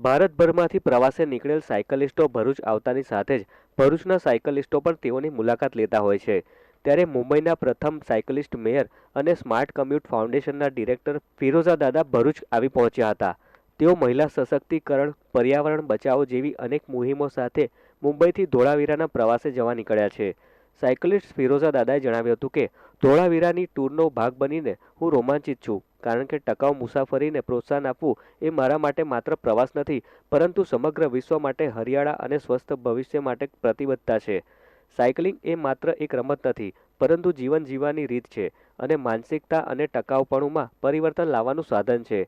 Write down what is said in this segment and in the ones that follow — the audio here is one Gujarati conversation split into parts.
ભારતભરમાંથી પ્રવાસે નીકળેલ સાયકલિસ્ટો ભરૂચ આવતાની સાથે જ ભરૂચના સાયકલિસ્ટો પણ તેઓની મુલાકાત લેતા હોય છે. ત્યારે મુંબઈના પ્રથમ સાયકલિસ્ટ મેયર અને સ્માર્ટ કમ્યુટ ફાઉન્ડેશનના ડિરેક્ટર ફિરોઝા દાદા ભરૂચ આવી પહોંચ્યા હતા. તેઓ મહિલા સશક્તિકરણ, પર્યાવરણ બચાવો જેવી અનેક મુહિમો સાથે મુંબઈથી ધોળાવીરાના પ્રવાસે જવા નીકળ્યા છે. સાયકલિસ્ટ ફિરોઝા દાદાએ જણાવ્યું હતું કે, ધોળાવીરાની ટૂરનો ભાગ બનીને હું રોમાંચિત છું. કારણ કે ટકાઉ મુસાફરીને પ્રોત્સાહન આપવું એ મારા માટે માત્ર પ્રવાસ નથી, પરંતુ સમગ્ર વિશ્વ માટે હરિયાળા અને સ્વસ્થ ભવિષ્ય માટે પ્રતિબદ્ધતા છે. સાયકલિંગ એ માત્ર એક રમત નથી, પરંતુ જીવન જીવવાની રીત છે અને માનસિકતા અને ટકાઉપણુંમાં પરિવર્તન લાવવાનું સાધન છે.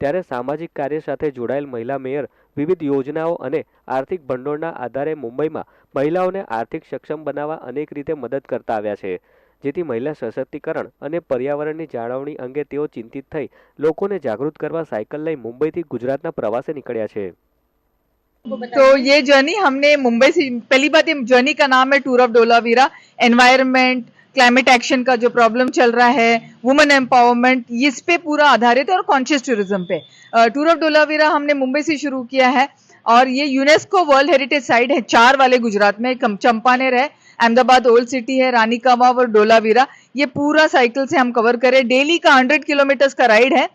ત્યારે સામાજિક કાર્ય સાથે જોડાયેલ મહિલા મેયર વિવિધ યોજનાઓ અને આર્થિક ભંડોળના આધારે મુંબઈમાં મહિલાઓને આર્થિક સક્ષમ બનાવવા અનેક રીતે મદદ કરતા આવ્યા છે. જેથી મહિલા સશક્તિકરણ અને પર્યાવરણની જાળવણી અંગે તેઓ ચિંતિત થઈ લોકોને જાગૃત કરવા સાયકલ લઈ મુંબઈથી ગુજરાતના પ્રવાસે નીકળ્યા છે तो ये जर्नी हमने मुंबई से पहली बात ये जर्नी का नाम है tour of Dholavira environment climate action का जो प्रॉब्लम चल रहा है वुमेन एम्पावरमेंट इस पे पूरा आधारित है और कॉन्शियस टूरिज्म पे टूर ऑफ डोलावीरा हमने मुंबई से शुरू किया है और ये यूनेस्को वर्ल्ड हेरिटेज साइट है चार वाले गुजरात में कम- चंपानेर है अहमदाबाद ओल्ड सिटी है रानी का वाव और डोलावीरा ये पूरा साइकिल से हम कवर करें डेली का हंड्रेड किलोमीटर्स का राइड है